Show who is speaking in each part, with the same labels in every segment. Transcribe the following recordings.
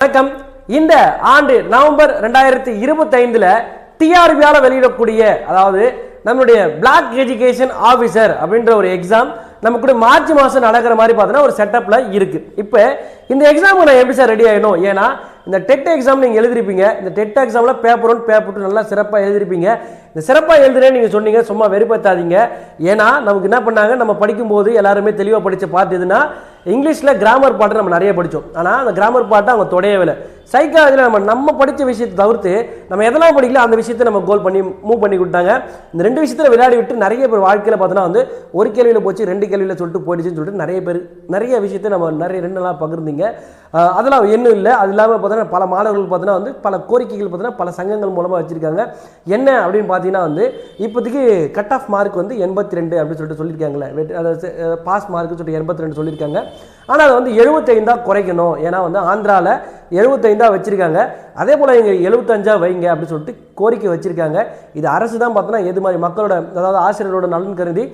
Speaker 1: வணக்கம். இந்த ஆண்டு நவம்பர் ரெண்டாயிரத்தி இருபத்தைந்துல டிஆர்பியால வெளியிடக்கூடிய அதாவது நம்மளுடைய பிளாக் எஜுகேஷன் ஆஃபீஸர் அப்படின்ற ஒரு எக்ஸாம் நம்ம கூட மார்ச் மாதம் நடக்கிற மாதிரி பார்த்தோன்னா ஒரு செட்டப்ல இருக்கு. இப்போ இந்த எக்ஸாமுக்கு நான் எப்படி சார் ரெடி ஆகிடும் ஏன்னா இந்த டெட் எக்ஸாம் நீங்கள் எழுதிருப்பீங்க. இந்த டெட் எக்ஸாமில் பேப்பர் ஒன் பேப்பர் டூ நல்லா சிறப்பாக எழுதிருப்பீங்க. இந்த சிறப்பாக எழுதுறேன்னு நீங்கள் சொன்னீங்க சும்மா வெறுப்பத்தாதீங்க. ஏன்னா நமக்கு என்ன பண்ணாங்க நம்ம படிக்கும்போது எல்லாருமே தெளிவாக படித்த பார்ட் எதுனா இங்கிலீஷில் கிராமர் பாட்டு நம்ம நிறைய படித்தோம் ஆனால் அந்த கிராமர் பாட்டை அவங்க தொடையவில்லை. சைக்காலஜியில் நம்ம நம்ம படித்த விஷயத்தை தவிர்த்து நம்ம எதெல்லாம் படிக்கல அந்த விஷயத்தை நம்ம கோல் பண்ணி மூவ் பண்ணி கொடுத்தாங்க. இந்த ரெண்டு விஷயத்தில் விளையாடி விட்டு நிறைய பேர் வாழ்க்கையில் பார்த்தோன்னா வந்து ஒரு கேள்வியில் போச்சு ரெண்டு கேள்வியில் சொல்லிட்டு போயிடுச்சுன்னு சொல்லிட்டு நிறைய பேர் நிறைய விஷயத்தை நம்ம நிறைய ரெண்டு நாளாக பகிர்ந்தீங்க அதெல்லாம் இன்னும் இல்லை. அது இல்லாமல் பார்த்தோன்னா பார்த்தீங்கன்னா பல மாணவர்கள் பார்த்தீங்கன்னா வந்து பல கோரிக்கைகள் பார்த்தீங்கன்னா பல சங்கங்கள் மூலமாக வச்சுருக்காங்க. என்ன அப்படின்னு பார்த்தீங்கன்னா வந்து இப்போதைக்கு கட் ஆஃப் மார்க் வந்து எண்பத்தி ரெண்டு அப்படின்னு சொல்லிட்டு சொல்லியிருக்காங்களே அதாவது பாஸ் மார்க்னு சொல்லிட்டு எண்பத்தி ரெண்டு சொல்லியிருக்காங்க. ஆனால் அதை வந்து எழுபத்தைந்தாக குறைக்கணும். ஏன்னா வந்து ஆந்திராவில் எழுபத்தைந்தாக வச்சுருக்காங்க. அதே போல் இங்கே எழுபத்தஞ்சா வைங்க அப்படின்னு சொல்லிட்டு கோரிக்கை வச்சுருக்காங்க. இது அரசு தான் பார்த்தோன்னா எது மாதிரி மக்களோட அதாவது ஆசிரியர்களோட நலன் கருதி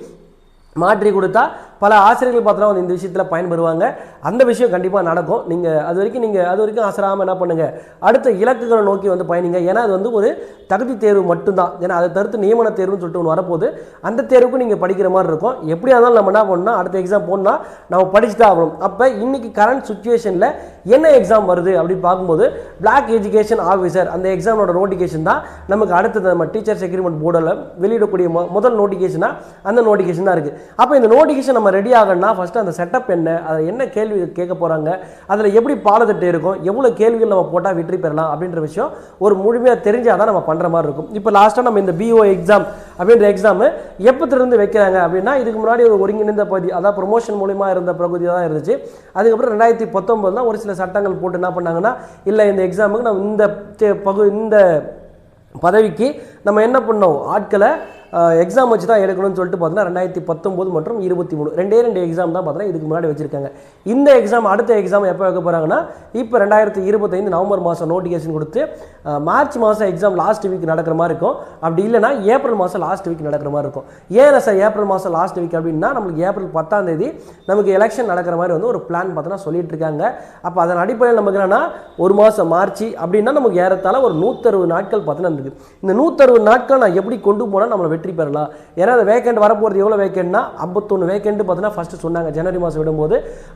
Speaker 1: மாற்றி கொடுத்தா பல ஆசிரியர்கள் பார்த்தோன்னா வந்து இந்த விஷயத்தில் பயன்பெறுவாங்க. அந்த விஷயம் கண்டிப்பாக நடக்கும். நீங்கள் அது வரைக்கும் நீங்கள் அது வரைக்கும் ஆசராமல் என்ன பண்ணுங்கள் அடுத்த இலக்குகளை நோக்கி வந்து பயணிங்க. ஏன்னா அது வந்து ஒரு தகுதி தேர்வு மட்டும்தான். ஏன்னா அதை தடுத்து நியமன தேர்வுன்னு சொல்லிட்டு ஒன்று வரப்போகுது. அந்த தேர்வுக்கும் நீங்கள் படிக்கிற மாதிரி இருக்கும். எப்படியா இருந்தாலும் நம்ம என்ன பண்ணணும் அடுத்த எக்ஸாம் போனால் நம்ம படிச்சு தான் ஆகணும். அப்போ இன்னைக்கு கரண்ட் சுச்சுவேஷனில் என்ன எக்ஸாம் வருது அப்படின்னு பார்க்கும்போது பிளாக் எஜுகேஷன் ஆஃபீஸர் அந்த எக்ஸாமோட நோட்டிஃபிகேஷன் தான். நமக்கு அடுத்தது நம்ம டீச்சர்ஸ் எக்ரிமெண்ட் போர்டில் வெளியிடக்கூடிய மொ- முதல் நோட்டிஃபிகேஷனாக அந்த நோட்டிஃபிகேஷன் தான் இருக்குது அப்போ இந்த நோட்டிஃபிகேஷன் நம்ம ரெடி ஆகணும்னா ஃபஸ்ட்டு அந்த செட்டப் என்ன அதை என்ன கேள்வி கேட்க போகிறாங்க அதில் எப்படி பாடத்திட்டம் இருக்கும் எவ்வளோ கேள்விகள் நம்ம போட்டால் வெற்றி பெறலாம் அப்படின்ற விஷயம் ஒரு முழுமையாக தெரிஞ்சால் தான் நம்ம பண்ணுற மாதிரி இருக்கும். இப்போ லாஸ்ட்டாக நம்ம இந்த பிஓ எக்ஸாம் அப்படின்ற எக்ஸாமு எப்போத்திலிருந்து வைக்கிறாங்க அப்படின்னா இதுக்கு முன்னாடி ஒரு ஒருங்கிணைந்த பகுதி அதாவது ப்ரொமோஷன் மூலிமா இருந்த பகுதி தான் இருந்துச்சு. அதுக்கப்புறம் ரெண்டாயிரத்தி பத்தொம்பதுல ஒரு சில சட்டங்கள் போட்டு என்ன பண்ணாங்கன்னா இல்லை இந்த எக்ஸாமுக்கு நம்ம இந்த பகு இந்த பதவிக்கு நம்ம என்ன பண்ணோம் ஆட்களை எக்ஸாம் வச்சு தான் எடுக்கணும்னு சொல்லிட்டு பார்த்தீங்கன்னா ரெண்டாயிரத்தி பத்தொம்போது மற்றும் இருபத்தி மூணு. ரெண்டே ரெண்டு எக்ஸாம் தான் பார்த்தீங்கன்னா இதுக்கு முன்னாடி வச்சிருக்காங்க. இந்த எக்ஸாம் அடுத்த எக்ஸாம் எப்போ வைக்க போகிறாங்கன்னா இப்போ ரெண்டாயிரத்தி இருபத்தைந்து நவம்பர் மாதம் நோட்டிஃபிகேஷன் கொடுத்து மார்ச் மாதம் எக்ஸாம் லாஸ்ட் வீக் நடக்கிற மாதிரி இருக்கும். அப்படி இல்லைன்னா ஏப்ரல் மாதம் லாஸ்ட் வீக் நடக்கிற மாதிரி இருக்கும். ஏன் சார் ஏப்ரல் மாதம் லாஸ்ட் வீக் அப்படின்னா நம்மளுக்கு ஏப்ரல் பத்தாம் தேதி நமக்கு எலெக்ஷன் நடக்கிற மாதிரி வந்து ஒரு பிளான் பார்த்தோன்னா சொல்லிட்டு இருக்காங்க. அப்போ அதன் அடிப்படையில் நமக்கு என்னன்னா ஒரு மாதம் மார்ச் அப்படின்னா நமக்கு ஏறத்தாழ ஒரு நூற்றறுபது நாட்கள் பார்த்தோன்னா இருக்குது இந்த நூற்றறுபது நாட்கள் நான் எப்படி கொண்டு போனால் நம்மளை வெற்றி வெற்றி பெறலாம். ஏன்னா அந்த வேக்கெண்ட் வரப்போகிறது எவ்வளோ வேக்கெண்ட்னா ஐம்பத்தொன்று வேக்கெண்ட் பார்த்தீங்கன்னா ஃபஸ்ட்டு சொன்னாங்க. ஜனவரி மாதம் விடும்போது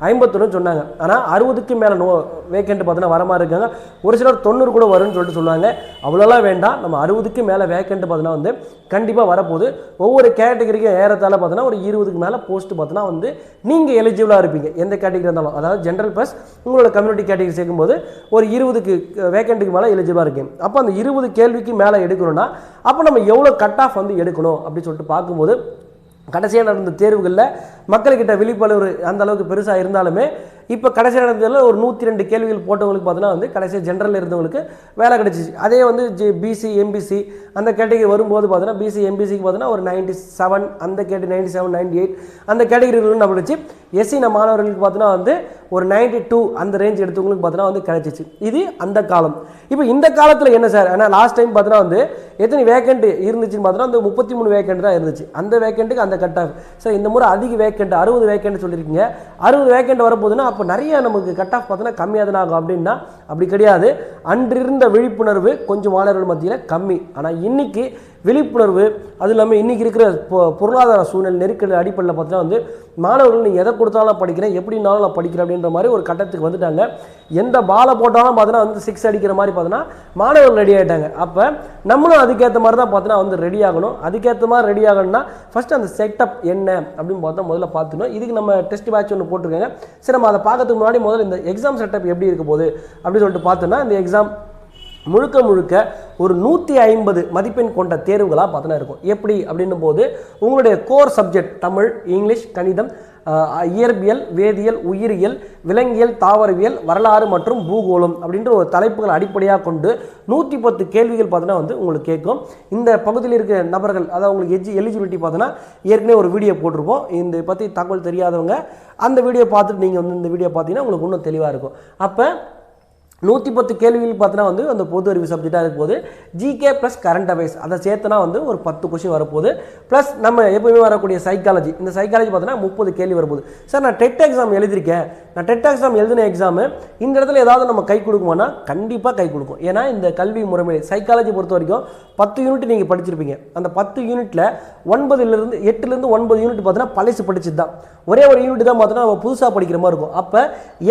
Speaker 1: ஐம்பத்தொன்று சொன்னாங்க. ஆனால் அறுபதுக்கு மேலே நோ வேக்கெண்ட் பார்த்தீங்கன்னா வர மாதிரி இருக்காங்க. ஒரு சிலர் தொண்ணூறு கூட வரும்னு சொல்லிட்டு சொல்லுவாங்க அவ்வளோலாம் வேண்டாம். நம்ம அறுபதுக்கு மேலே வேக்கெண்ட் பார்த்தீங்கன்னா வந்து கண்டிப்பாக வரப்போகுது. ஒவ்வொரு கேட்டகரிக்கும் ஏறத்தால் பார்த்தீங்கன்னா ஒரு இருபதுக்கு மேலே போஸ்ட் பார்த்தீங்கன்னா வந்து நீங்கள் எலிஜிபிளாக இருப்பீங்க. எந்த கேட்டகரி இருந்தாலும். அதாவது ஜென்ரல் ப்ளஸ் உங்களோட கம்யூனிட்டி கேட்டகரி சேர்க்கும்போது ஒரு இருபதுக்கு வேக்கெண்ட்டுக்கு மேலே எலிஜிபிளாக இருக்கீங்க அப்போ அந்த இருபது கேள்விக்கு மேலே எடுக்கணும்னா அப்போ நம்ம எவ்வளோ கட் ஆஃப் வந்து எடுக்கணும் அப்படின்னு சொல்லிட்டு பார்க்கும்போது கடைசியாக நடந்த தேர்வுகளில் மக்கள்கிட்ட விழிப்புணர்வு அந்த அளவுக்கு பெருசாக இருந்தாலுமே இப்போ கடைசியாக நடந்ததில் ஒரு நூற்றி ரெண்டு கேள்விகள் போட்டவங்களுக்கு பார்த்தீங்கன்னா வந்து கடைசியாக ஜென்ரலில் இருந்தவங்களுக்கு வேலை கிடைச்சிச்சு. அதே வந்து ஜி பிசி எம்பிசி அந்த கேட்டகரி வரும்போது பார்த்தீங்கன்னா பிசி எம்பிசிக்கு பார்த்தீங்கன்னா ஒரு நைன்டி செவன் அந்த category ninety seven ninety eight அந்த கேட்டகரி நம்மளுச்சு எஸ்சின மாணவர்களுக்கு பார்த்தீங்கன்னா வந்து ஒரு நைன்டி டூ அந்த ரேஞ்ச் எடுத்தவங்களுக்கு பார்த்தீங்கன்னா வந்து கிடைச்சிச்சு. இது அந்த காலம். இப்போ இந்த காலத்தில் என்ன சார் ஆனால் லாஸ்ட் டைம் பார்த்தீங்கன்னா வந்து எத்தனை வேக்கண்ட் இருந்துச்சுன்னு பார்த்தீங்கன்னா அந்த முப்பத்தி மூணு வேக்கண்ட் தான் இருந்துச்சு. அந்த வேக்கண்ட்டுக்கு அந்த கட் ஆஃப் சார் இந்த முறை அதிக வேக்கண்ட் அறுபது வேக்கண்ட் சொல்லியிருக்கீங்க. அறுபது வேக்கண்ட் வரப்போதுன்னா அப்போ நிறைய நமக்கு கட் ஆஃப் பார்த்தீங்கன்னா கம்மியாக ஆகும் அப்படின்னா அப்படி கிடையாது. அன்றிருந்த விழிப்புணர்வு கொஞ்சம் மாணவர்கள் மத்தியில் கம்மி. ஆனால் இன்னைக்கு விழிப்புணர்வு அது இல்லாமல் இன்றைக்கி இருக்கிற பொ- பொருளாதார சூழ்நிலை நெருக்கடி அடிப்படையில் பார்த்தீங்கன்னா வந்து மாணவர்கள் நீ எதை கொடுத்தாலும் நான் படிக்கிறேன் எப்படினாலும் நான் படிக்கிறேன் அப்படின்ற மாதிரி ஒரு கட்டத்துக்கு வந்துட்டாங்க. எந்த பாலை போட்டாலும் பார்த்தீங்கன்னா வந்து சிக்ஸ் அடிக்கிற மாதிரி பார்த்தீங்கன்னா மாணவர்கள் ரெடி ஆகிட்டாங்க அப்போ நம்மளும் அதுக்கேற்ற மாதிரி தான் பார்த்தீங்கன்னா வந்து ரெடி ஆகணும். அதுக்கேற்ற மாதிரி ரெடி ஆகணும்னா ஃபஸ்ட்டு அந்த செட்டப் என்ன அப்படின்னு பார்த்தா முதல்ல பார்த்துக்கணும். இதுக்கு நம்ம டெஸ்ட் பேட்ச் ஒன்று போட்டிருக்காங்க. சரி நம்ம அதை பார்க்கறதுக்கு முன்னாடி முதல்ல இந்த எக்ஸாம் செட்டப் எப்படி இருக்க போகுது அப்படின்னு சொல்லிட்டு பார்த்தோன்னா இந்த எக்ஸாம் முழுக்க முழுக்க ஒரு நூற்றி ஐம்பது மதிப்பெண் கொண்ட தேர்வுகளாக பார்த்தோன்னா இருக்கும். எப்படி? அப்படின்னும் போது உங்களுடைய கோர் சப்ஜெக்ட் தமிழ் இங்கிலீஷ் கணிதம் இயற்பியல் வேதியியல் உயிரியல் விலங்கியல் தாவரவியல் வரலாறு மற்றும் பூகோளம் அப்படின்ற ஒரு தலைப்புகள் அடிப்படையாக கொண்டு நூற்றி பத்து கேள்விகள் பார்த்தோன்னா வந்து உங்களுக்கு கேட்கும். இந்த பகுதியில் இருக்கிற நபர்கள் அதாவது உங்களுக்கு எஜி எலிஜிபிலிட்டி பார்த்தோன்னா ஏற்கனவே ஒரு வீடியோ போட்டிருப்போம். இந்த பற்றி தகவல் தெரியாதவங்க அந்த வீடியோ பார்த்துட்டு நீங்கள் வந்து இந்த வீடியோ பார்த்தீங்கன்னா உங்களுக்கு இன்னும் தெளிவாக இருக்கும். அப்போ நூற்றி பத்து கேள்விகள் பார்த்தீங்கன்னா வந்து அந்த பொது அறிவு சப்ஜெக்டாக இருக்கும் போது ஜிகே ப்ளஸ் கரண்ட் அஃபேர்ஸ் அதை சேர்த்துனா வந்து ஒரு பத்து கொஷின் வரப்போகுது. ப்ளஸ் நம்ம எப்பவுமே வரக்கூடிய சைக்காலஜி இந்த சைக்காலஜி பார்த்தோன்னா முப்பது கேள்வி வரப்போகுது. சார் நான் டெட் எக்ஸாம் எழுதியிருக்கேன். நான் டெட் எக்ஸாம் எழுதின எக்ஸாமு இந்த இடத்துல ஏதாவது நம்ம கை கொடுக்குமோன்னா கண்டிப்பாக கை கொடுக்கும். ஏன்னா இந்த கல்வி முறைமை சைக்காலஜி பொறுத்த வரைக்கும் பத்து யூனிட் நீங்கள் படிச்சிருப்பீங்க. அந்த பத்து யூனிட்டில் ஒன்பதுலேருந்து எட்டுலேருந்து ஒன்பது யூனிட் பார்த்தீங்கன்னா பழசு படிச்சது தான் ஒரே ஒரு யூனிட் தான் பார்த்தீங்கன்னா நம்ம புதுசாக படிக்கிற மாதிரி இருக்கும். அப்போ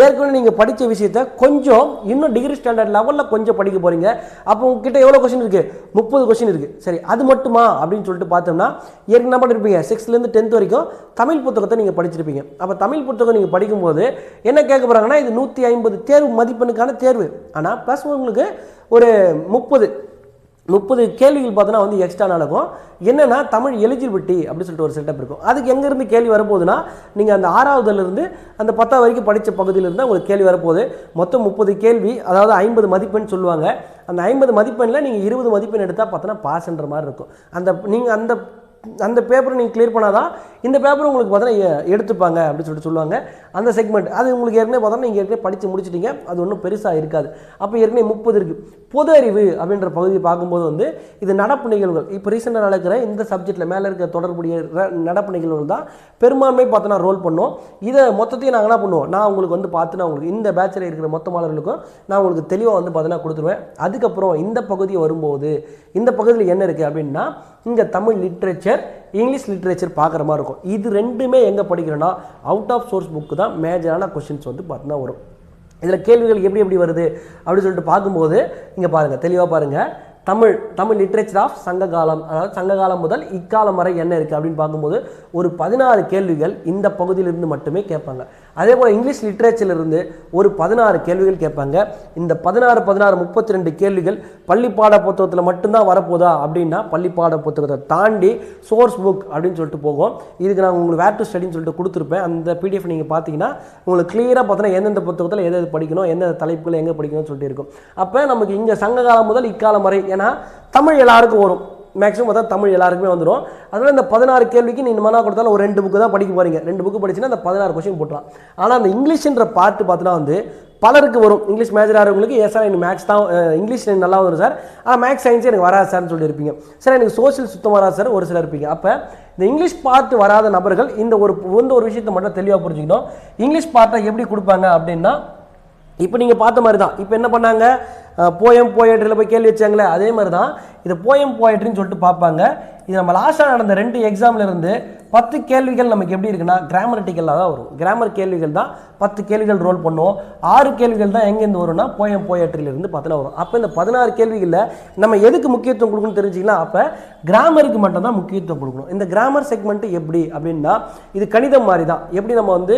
Speaker 1: ஏற்கனவே நீங்கள் படித்த விஷயத்த கொஞ்சம் இன்னும் டிகிரி ஸ்டாண்டர்ட் லெவலில் கொஞ்சம் படிக்க போகிறீங்க அப்போ உங்ககிட்ட எவ்வளோ கொஸ்டின் இருக்குது முப்பது கொஸ்டின் இருக்குது சரி அது மட்டுமா? அப்படின்னு சொல்லிட்டு பார்த்தோம்னா ஏற்கனவே என்ன பண்ணிருப்பீங்க? சிக்ஸ்த்லேருந்து டென்த் வரைக்கும் தமிழ் புத்தகத்தை நீங்கள் படிச்சிருப்பீங்க. அப்போ தமிழ் புத்தகம் நீங்கள் படிக்கும்போது என்ன கேட்க போகிறாங்கன்னா இது நூற்றி ஐம்பது தேர்வு மதிப்பெண்ணுக்கான தேர்வு. ஆனால் ப்ளஸ் உங்களுக்கு ஒரு முப்பது முப்பது கேள்விகள் பார்த்தோன்னா வந்து எக்ஸ்ட்ரா நடக்கும். என்னென்னா தமிழ் எலிஜிபிலிட்டி அப்படின்னு சொல்லிட்டு ஒரு செட்டப் இருக்கும். அதுக்கு எங்கேருந்து கேள்வி வரப்போகுதுன்னா நீங்கள் அந்த ஆறாவதுலேருந்து அந்த பத்தாவது வரைக்கும் படித்த பகுதியிலிருந்து உங்களுக்கு கேள்வி வரப்போகுது. மொத்தம் முப்பது கேள்வி அதாவது ஐம்பது மதிப்பெண் சொல்லுவாங்க. அந்த ஐம்பது மதிப்பெண்ணில் நீங்கள் இருபது மதிப்பெண் எடுத்தால் பார்த்தோன்னா பாஸ்ன்ற மாதிரி இருக்கும். அந்த நீங்கள் அந்த அந்த பேப்பரை நீங்கள் கிளியர் பண்ணாதான் இந்த பேப்பர் உங்களுக்கு பார்த்தோன்னா எடுத்துப்பாங்க அப்படின்னு சொல்லிட்டு சொல்லுவாங்க. அந்த செக்மெண்ட் அது உங்களுக்கு ஏற்கனவே பார்த்தோன்னா நீங்கள் ஏற்கனவே படித்து முடிச்சிட்டீங்க. அது ஒன்றும் பெருசாக இருக்காது. அப்போ ஏற்கனவே முப்பது இருக்குது பொது அறிவு அப்படின்ற பகுதியை பார்க்கும்போது வந்து இது நடப்பு நிகழ்வுகள். இப்போ ரீசெண்டாக நடக்கிற இந்த சப்ஜெக்ட்டில் மேலே இருக்க தொடர்புடைய நடப்பு நிகழ்வுகள் தான் பெரும்பான்மை பார்த்தோன்னா ரோல் பண்ணோம். இதை மொத்தத்தையும் நாங்கள் என்ன பண்ணுவோம்? நான் உங்களுக்கு வந்து பார்த்து நான் உங்களுக்கு இந்த பேட்சில் இருக்கிற மொத்த மாணவர்களுக்கும் நான் உங்களுக்கு தெளிவாக வந்து பார்த்தீங்கன்னா கொடுத்துருவேன். அதுக்கப்புறம் இந்த பகுதி வரும்போது இந்த பகுதியில் என்ன இருக்குது அப்படின்னா இங்கே தமிழ் லிட்ரேச்சர் இங்கிலீஷ் லிட்ரேச்சர் பார்க்குற மாதிரி இருக்கும். இது ரெண்டுமே எங்கே படிக்கிறோன்னா அவுட் ஆஃப் சோர்ஸ் புக்கு தான் மேஜரான கொஷின்ஸ் வந்து பார்த்தீங்கன்னா வரும். இதில் கேள்விகள் எப்படி எப்படி வருது அப்படின்னு சொல்லிட்டு பார்க்கும்போது இங்கே பாருங்கள் தெளிவாக பாருங்கள் தமிழ் தமிழ் லிட்ரேச்சர் ஆஃப் சங்ககாலம் அதாவது சங்ககாலம் முதல் இக்காலம் வரை என்ன இருக்குது அப்படின்னு பார்க்கும்போது ஒரு பதினாறு கேள்விகள் இந்த பகுதியிலிருந்து மட்டுமே கேட்பாங்க. அதே போல் இங்கிலீஷ் லிட்ரேச்சர்லேருந்து ஒரு பதினாறு கேள்விகள் கேட்பாங்க. இந்த பதினாறு பதினாறு முப்பத்தி ரெண்டு கேள்விகள் பள்ளி பாட புத்தகத்தில் மட்டும்தான் வரப்போதா? அப்படின்னா பள்ளி பாட புத்தகத்தை தாண்டி சோர்ஸ் புக் அப்படின்னு சொல்லிட்டு போகும். இதுக்கு நான் உங்களுக்கு வேர் டு ஸ்டடின்னு சொல்லிட்டு கொடுத்துருப்பேன். அந்த பிடிஎஃப் நீங்கள் பார்த்தீங்கன்னா உங்களுக்கு கிளியராக பார்த்தீங்கன்னா எந்தெந்த புத்தகத்தில் எது எது படிக்கணும் எந்தெந்த தலைப்புகள் எங்கே படிக்கணும்னு சொல்லிட்டு இருக்கும். அப்போ நமக்கு இங்கே சங்க காலம் முதல் இக்காலம் வரை ஏன்னா தமிழ் எல்லாருக்கும் வரும். மேக்ஸிமம் பார்த்தா தமிழ் எல்லாருக்குமே வந்துடும் அதனால் இந்த பதினாறு கேள்விக்கு நீ மனா கொடுத்தாலும் ஒரு ரெண்டு புக்கு தான் படிக்க போறீங்க. ரெண்டு புக்கு படிச்சுன்னா அந்த பதினாறு கொஸ்டின் போட்டலாம் ஆனால் அந்த இங்கிலீஷ்ன்ற பார்ட்டு பார்த்தீங்கன்னா வந்து பலருக்கு வரும். இங்கிலீஷ் மேஜர் ஆகிறவங்களுக்கு ஏ சார் எனக்கு மேக்ஸ் தான் இங்கிலீஷ் எனக்கு நல்லா வரும் சார் ஆனால் மேக்ஸ் சயின்ஸ் எனக்கு வராது சார்னு சொல்லி இருப்பீங்க சார் எனக்கு சோஷியல் சுத்தம் வராது சார் ஒரு சிலர் இருப்பீங்க. அப்போ இந்த இங்கிலீஷ் பார்ட் வராத நபர்கள் இந்த ஒரு இந்த ஒரு விஷயத்தை மட்டும் தெளிவாக புரிஞ்சுக்கணும். இங்கிலீஷ் பார்ட்டை எப்படி கொடுப்பாங்க அப்படின்னா இப்போ நீங்கள் பார்த்த மாதிரி தான். இப்போ என்ன பண்ணாங்க? போயம் போயட்ரியில் போய் கேள்வி வச்சாங்களே அதே மாதிரி தான் இது போயம் போயட்ரின்னு சொல்லிட்டு பார்ப்பாங்க. இது நம்ம லாஸ்ட்டாக நடந்த ரெண்டு எக்ஸாமில் இருந்து பத்து கேள்விகள் நமக்கு எப்படி இருக்குன்னா கிராமரட்டிக்கலாக தான் வரும். கிராமர் கேள்விகள் தான் பத்து கேள்விகள் ரோல் பண்ணுவோம். ஆறு கேள்விகள் தான் எங்கேருந்து வரும்னா போயம் போயட்ரியிலிருந்து பத்தனா வரும். அப்போ இந்த பதினாறு கேள்விகளில் நம்ம எதுக்கு முக்கியத்துவம் கொடுக்கணும்னு தெரிஞ்சிக்கலாம் அப்போ கிராமருக்கு மட்டும்தான் முக்கியத்துவம் கொடுக்கணும். இந்த கிராமர் செக்மெண்ட் எப்படி அப்படின்னா இது கணிதம் மாதிரி தான் எப்படி நம்ம வந்து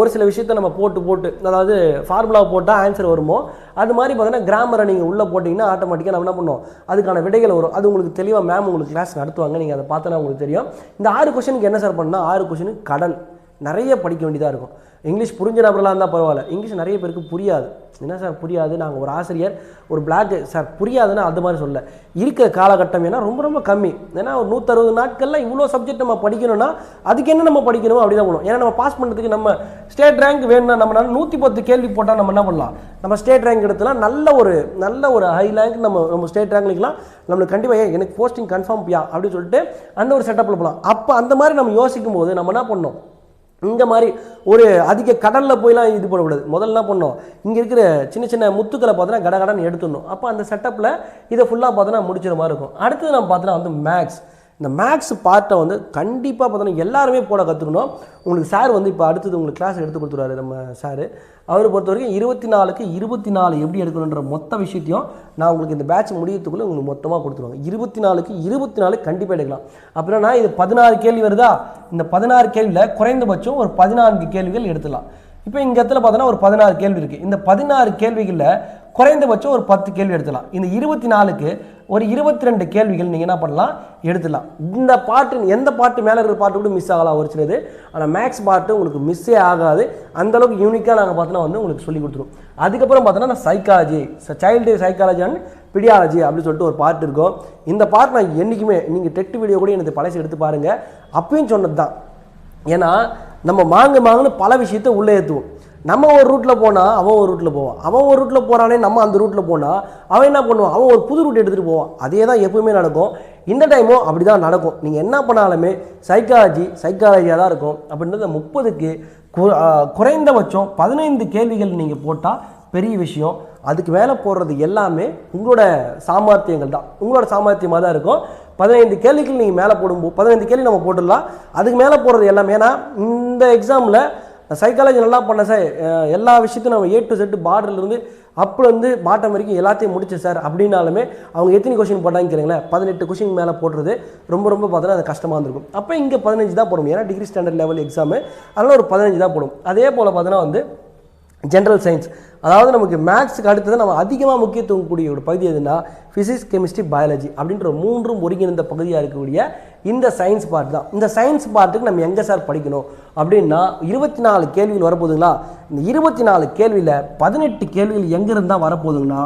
Speaker 1: ஒரு சில விஷயத்தை நம்ம போட்டு போட்டு அதாவது ஃபார்முலா போட்டால் ஆன்சர் வருமோ அது மாதிரி பார்த்தீங்கன்னா கிராமரை நீங்கள் உள்ளே போட்டிங்கன்னா ஆட்டோமேட்டிக்காக நம்ம என்ன பண்ணுவோம்? அதுக்கான விடைகள் வரும். அது உங்களுக்கு தெளிவாக மேம் உங்களுக்கு கிளாஸ் நடத்துவாங்க. நீங்கள் அதை பார்த்தோன்னா உங்களுக்கு தெரியும். இந்த ஆறு கொஷனுக்கு என்ன சார் பண்ணால் ஆறு கொஷனுக்கு கடல். நிறைய படிக்க வேண்டியதாக இருக்கும். இங்கிலீஷ் புரிஞ்ச நபர்களாக இருந்தால் பரவாயில்ல. இங்கிலீஷ் நிறைய பேருக்கு புரியாது. என்ன சார் புரியாது? நாங்கள் ஒரு ஆசிரியர் ஒரு பிளாக் சார் புரியாதுன்னா அது மாதிரி சொல்ல இருக்கிற காலகட்டம் ஏன்னா ரொம்ப ரொம்ப கம்மி. ஏன்னா ஒரு நூற்றறுபது நாட்களில் இவ்வளோ சப்ஜெக்ட் நம்ம படிக்கணும்னா அதுக்கு என்ன நம்ம படிக்கணும் அப்படி தான் போகணும். ஏன்னா நம்ம பாஸ் பண்ணுறதுக்கு நம்ம ஸ்டேட் ரேங்க் வேணும்னா நம்ம நூற்றி பத்து கேள்வி போட்டால் நம்ம என்ன பண்ணலாம்? நம்ம ஸ்டேட் ரேங்க் எடுத்துலாம் நல்ல ஒரு நல்ல ஒரு ஹை ரேங்க் நம்ம நம்ம ஸ்டேட் ரேங்க்லாம் நம்மளுக்கு கண்டிப்பாக ஏன் எனக்கு போஸ்டிங் கன்ஃபார்ம் பியா அப்படின்னு சொல்லிட்டு அந்த ஒரு செட்டப்பில் போகலாம் அப்போ அந்த மாதிரி நம்ம யோசிக்கும் போது நம்ம என்ன பண்ணோம் இந்த மாதிரி ஒரு அதிக கடலில் போய்லாம் இது பண்ணக்கூடாது. முதல்ல பண்ணோம் இங்கே இருக்கிற சின்ன சின்ன முத்துக்களை பார்த்தோன்னா கடகடன்னு எடுத்துடணும். அப்போ அந்த செட்டப்பில் இதை ஃபுல்லாக பார்த்தோன்னா முடிச்சிட மாதிரி இருக்கும். அடுத்தது நம்ம பார்த்தோன்னா வந்து மேக்ஸ் இந்த மேக்ஸ் பார்ட்டை வந்து கண்டிப்பாக பார்த்தோன்னா எல்லாருமே போட கற்றுக்கணும் உங்களுக்கு சார் வந்து இப்போ அடுத்தது உங்களுக்கு கிளாஸ் எடுத்து கொடுத்துருவாரு நம்ம சார் அவரை பொறுத்த வரைக்கும் இருபத்தி நாலுக்கு இருபத்தி நாலு எப்படி எடுக்கணுன்ற மொத்த விஷயத்தையும் நான் உங்களுக்கு இந்த பேட்ச் முடியறதுக்குள்ளே உங்களுக்கு மொத்தமாக கொடுத்துருவாங்க. இருபத்தி நாலுக்கு இருபத்தி நாலு கண்டிப்பாக எடுக்கலாம் அப்படின்னா இது பதினாறு கேள்வி வருதா? இந்த பதினாறு கேள்வியில் குறைந்தபட்சம் ஒரு பதினான்கு கேள்விகள் எடுத்துடலாம். இப்போ இங்கே இடத்துல பார்த்தோன்னா ஒரு பதினாறு கேள்வி இருக்குது இந்த பதினாறு கேள்விகளில் குறைந்தபட்சம் ஒரு பத்து கேள்வி எடுத்துடலாம். இந்த இருபத்தி நாலுக்கு ஒரு இருபத்தி ரெண்டு கேள்விகள் நீங்கள் என்ன பண்ணலாம்? எடுத்துடலாம். இந்த பாட்டு எந்த பாட்டு மேலே இருக்கிற பாட்டு கூட மிஸ் ஆகலாம் ஒரு சிலது. ஆனால் மேக்ஸ் பாட்டு உங்களுக்கு மிஸ்ஸே ஆகாது. அந்தளவுக்கு யூனிக்காக நாங்கள் பார்த்தோன்னா வந்து உங்களுக்கு சொல்லி கொடுத்துருவோம் அதுக்கப்புறம் பார்த்தோன்னா psychology child psychology and pedagogy அப்படின்னு சொல்லிட்டு ஒரு பாட்டு இருக்கும் இந்த பாட்டு நான் என்றைக்குமே நீங்கள் டெக்ட் வீடியோ கூட எனக்கு பழசு எடுத்து பாருங்கள் அப்பயும் சொன்னது தான் ஏன்னா நம்ம மாங்கு மாங்குன்னு பல விஷயத்தை உள்ளே ஏற்றுவோம் நம்ம ஒரு ரூட்டில் போனால் அவன் ஒரு ரூட்டில் போவான். அவன் ஒரு ரூட்டில் போகிறானே நம்ம அந்த ரூட்டில் போனால் அவன் என்ன பண்ணுவான்? அவன் ஒரு புது ரூட் எடுத்துகிட்டு போவான். அதே தான் எப்பவுமே நடக்கும். இந்த டைமும் அப்படி தான் நடக்கும். நீங்கள் என்ன பண்ணாலுமே சைக்காலஜி சைக்காலஜியாக தான் இருக்கும். அப்படின்றது முப்பதுக்கு குறைந்தபட்சம் பதினைந்து கேள்விகள் நீங்கள் போட்டால் பெரிய விஷயம். அதுக்கு மேலே போடுறது எல்லாமே உங்களோட சாமர்த்தியங்கள் தான். உங்களோட சாமர்த்தியமாக தான் இருக்கும். பதினைந்து கேள்விகள் நீங்கள் மேலே போடும்போது பதினைந்து கேள்வி நம்ம போட்டுடலாம். அதுக்கு மேலே போடுறது எல்லாமே. ஏன்னா இந்த எக்ஸாமில் சைக்காலஜி நல்லா பண்ண சார். எல்லா விஷயத்தையும் நம்ம ஏ டு செட்டு பார்டர்லேருந்து அப்போலேருந்து பாட்டம் வரைக்கும் எல்லாத்தையும் முடிச்சேன் சார். அப்படின்னாலுமே அவங்க எத்தனை கொஷின் போட்டாங்க கேளுங்களேன். பதினெட்டு கொஷின் மேலே போடுறது ரொம்ப ரொம்ப பார்த்தோன்னா அது கஷ்டமாக இருந்திருக்கும். அப்போ இங்கே பதினஞ்சு தான் போடும் ஏன்னா டிகிரி ஸ்டாண்டர்ட் லெவல் எக்ஸாமு அதனால் ஒரு பதினஞ்சு தான் போடும். அதே போல் பார்த்தோன்னா வந்து ஜென்ரல் சயின்ஸ் அதாவது நமக்கு மேக்ஸுக்கு அடுத்தது நம்ம அதிகமாக முக்கியத்துவம் கூடிய ஒரு பகுதி எதுனா ஃபிசிக்ஸ் கெமிஸ்ட்ரி பயாலஜி அப்படின்ற மூன்றும் ஒருங்கிணைந்த பகுதியாக இருக்கக்கூடிய இந்த சயின்ஸ் பார்ட் தான். இந்த சயின்ஸ் பார்ட்டுக்கு நம்ம எங்கே சார் படிக்கணும்? அப்படின்னா இருபத்தி நாலு கேள்விகள் வரப்போகுதுங்களா? இந்த இருபத்தி நாலு கேள்வியில் பதினெட்டு கேள்விகள் எங்கேருந்து தான் வரப்போகுதுங்கன்னா